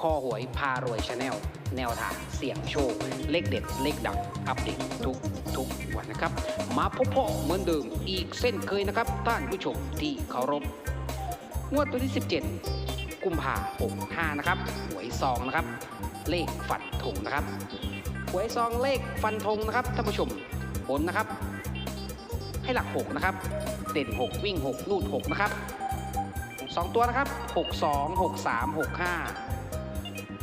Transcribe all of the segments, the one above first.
คอหวยพารวยชาแนลแนวทางเสี่ยงโชค เลขเด็ด เลขดังอัปเดตทุกทุกวันนะครับ มาพบพ่อเหมือนเดิมอีกเส้นเคยนะครับ ท่านผู้ชมที่เคารพงวดวันที่ 17 กุมภา65นะครับหวยซองนะครับ เลขฝันธงนะครับหวยซองเลขฟันธงนะครับท่านผู้ชมบนนะครับ ให้หลัก 6 นะครับ เด่น 6 วิ่ง 6 ลูด 6 นะครับ 2 ตัวนะครับ 62 63 65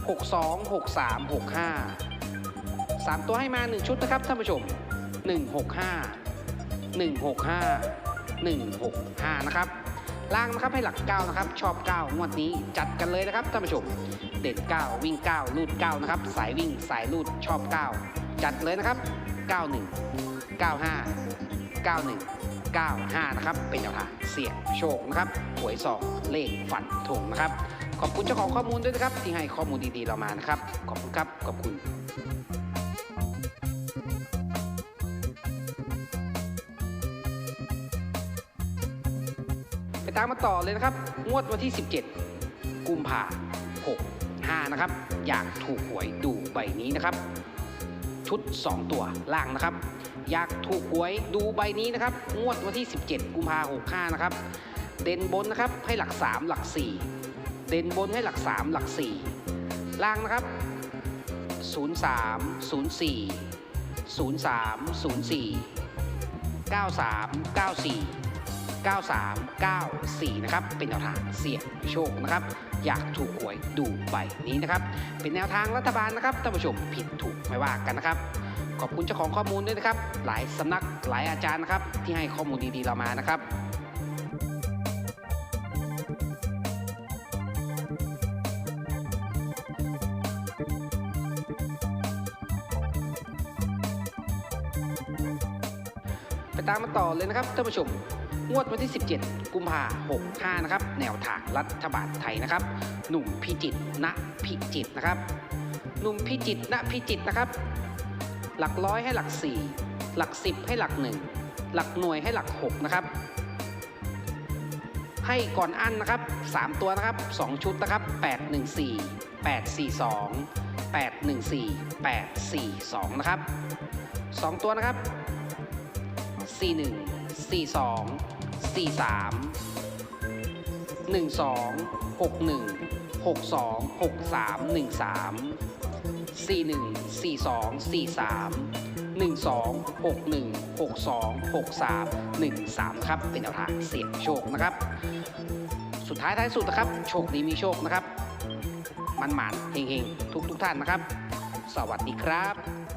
62 63 65 3 ตัวให้มา 1 ชุดนะครับท่านผู้ชม 165 165 165 นะครับล่างนะครับให้หลัก 9 นะครับ ชอบ 9 งวดนี้จัดกันเลยนะครับท่านผู้ชม เด่น9วิ่ง 9 ลูด 9 นะครับ สายวิ่งสายลูดชอบ 9 จัดเลยนะครับ 91 95 91 95 นะครับ เป็นแนวทางเสี่ยงโชคนะครับหวยสองเลขฝันถุงนะครับ ขอบคุณเจ้าของข้อมูลด้วยนะครับ ที่ให้ข้อมูลดีๆเรามานะครับ ขอบคุณครับ ขอบคุณไปตามมาต่อเลยนะครับ งวดวันที่ 17 กุมภา6 5นะครับ อยากถูกหวยดูใบนี้นะครับ ชุด 2 ตัวล่างนะครับ อยากถูกหวยดูใบนี้นะครับ งวดวันที่ 17 กุมภาพันธ์65นะครับ เด่นบนนะครับ ให้หลัก 3 หลัก 4 เด่นบนให้หลัก 3 หลัก 4 ล่างนะครับ 03 04 03 04 93 94 9394 นะครับ เป็นแนวทางเสี่ยงโชคนะครับ อยากถูกหวยดูใบนี้นะครับ เป็นแนวทางรัฐบาลนะครับท่านผู้ชมผิดถูกไม่ว่ากันนะครับ ขอบคุณเจ้าของข้อมูลด้วยนะครับ หลายสำนักหลายอาจารย์นะครับ ที่ให้ข้อมูลดีๆเรามานะครับ ไปตามมาต่อเลยนะครับท่านผู้ชม งวดวันที่ 17 กุมภา65นะครับ แนวทางรัฐบาลไทยนะครับ หนุ่มพิจิตณพิจิตนะครับ หนุ่มพิจิตณพิจิตนะครับ หลักร้อยให้หลัก 4 หลัก 10 ให้หลัก 1 หลักหน่วยให้หลัก 6 นะครับ ให้ก่อนอันนะครับ 3 ตัวนะครับ 2 ชุดนะครับ 814 842 814 842 นะครับ 2 ตัวนะครับ 41 42 43 12 61 62 63 13 41 42 43 12 61 62 63 13นะครับ เป็นแนวทางเสี่ยงโชคนะครับ สุดท้ายท้ายสุดนะครับ โชคดีมีโชคนะครับ มันหมานเฮงๆ ทุกทุกๆท่านนะครับ สวัสดีครับ